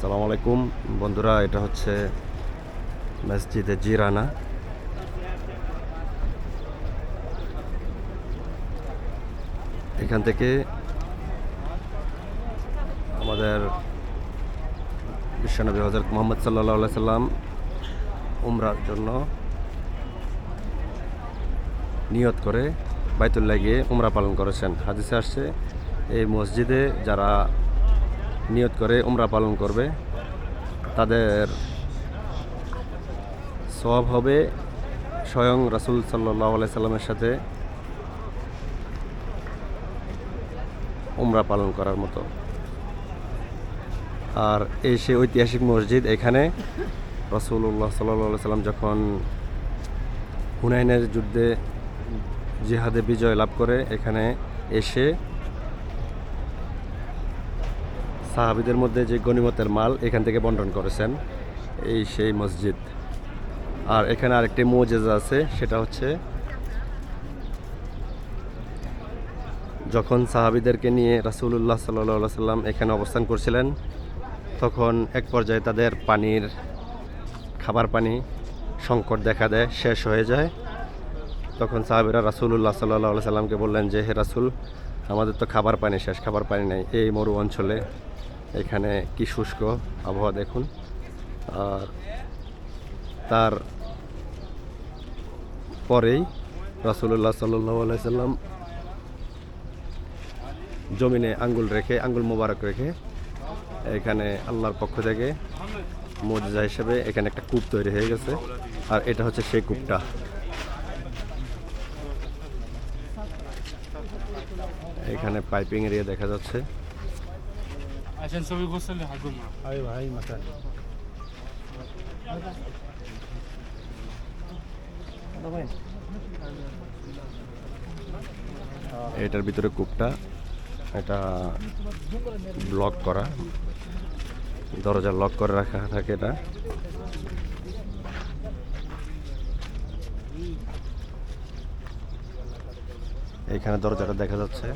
সালাম আলাইকুম। বন্ধুরা, এটা হচ্ছে মসজিদে জিরানা। এখান থেকে আমাদের বিশ্বনবী হজরত মোহাম্মদ সাল্লাহ সাল্লাম উমরার জন্য নিয়ত করে বাইতুল্লাহ গিয়ে উমরা পালন করেছেন। হাদিসে আসছে, এই মসজিদে যারা নিয়ত করে উমরা পালন করবে। তাদের সব হবে স্বয়ং রাসুল সাল্লাহ সাল্লামের সাথে উমরা পালন করার মতো। আর এই সে ঐতিহাসিক মসজিদ এখানে রসুল্লাহ সাল্লাহ সাল্লাম যখন হুনাইনের যুদ্ধে জিহাদে বিজয় লাভ করে, এখানে এসে সাহাবিদের মধ্যে যে গণিমতের মাল এখান থেকে বন্টন করেছেন, এই সেই মসজিদ। আর এখানে আরেকটি মৌজেজা আছে, সেটা হচ্ছে যখন সাহাবিদেরকে নিয়ে রাসুল্লাহ সাল্লাহ সাল্লাম এখানে অবস্থান করছিলেন, তখন এক পর্যায়ে তাদের পানির, খাবার পানি সংকট দেখা দেয়, শেষ হয়ে যায়। তখন সাহাবিরা রাসুল্লাহ সাল্লাহ সাল্লামকে বললেন যে, হে রাসুল, আমাদের তো খাবার পানি শেষ, খাবার পানি নেই। এই মরু অঞ্চলে এখানে কি শুষ্ক আবহাওয়া দেখুন। আর তার পরেই রাসুল্লাহ সাল্লাহ সাল্লাম জমিনে আঙ্গুল রেখে, আঙ্গুল মোবারক রেখে এখানে আল্লাহর পক্ষ থেকে মজিজা হিসেবে এখানে একটা কূপ তৈরি হয়ে গেছে। আর এটা হচ্ছে সেই কূপটা। এখানে পাইপিং এরিয়া দেখা যাচ্ছে। عشان نسوي غسل لحقهم ايوه اي مكان এটার ভিতরে কূপটা এটা ব্লক করা দরজা লক করে রাখা থাকে এটা এখানে দরজাটা দেখা যাচ্ছে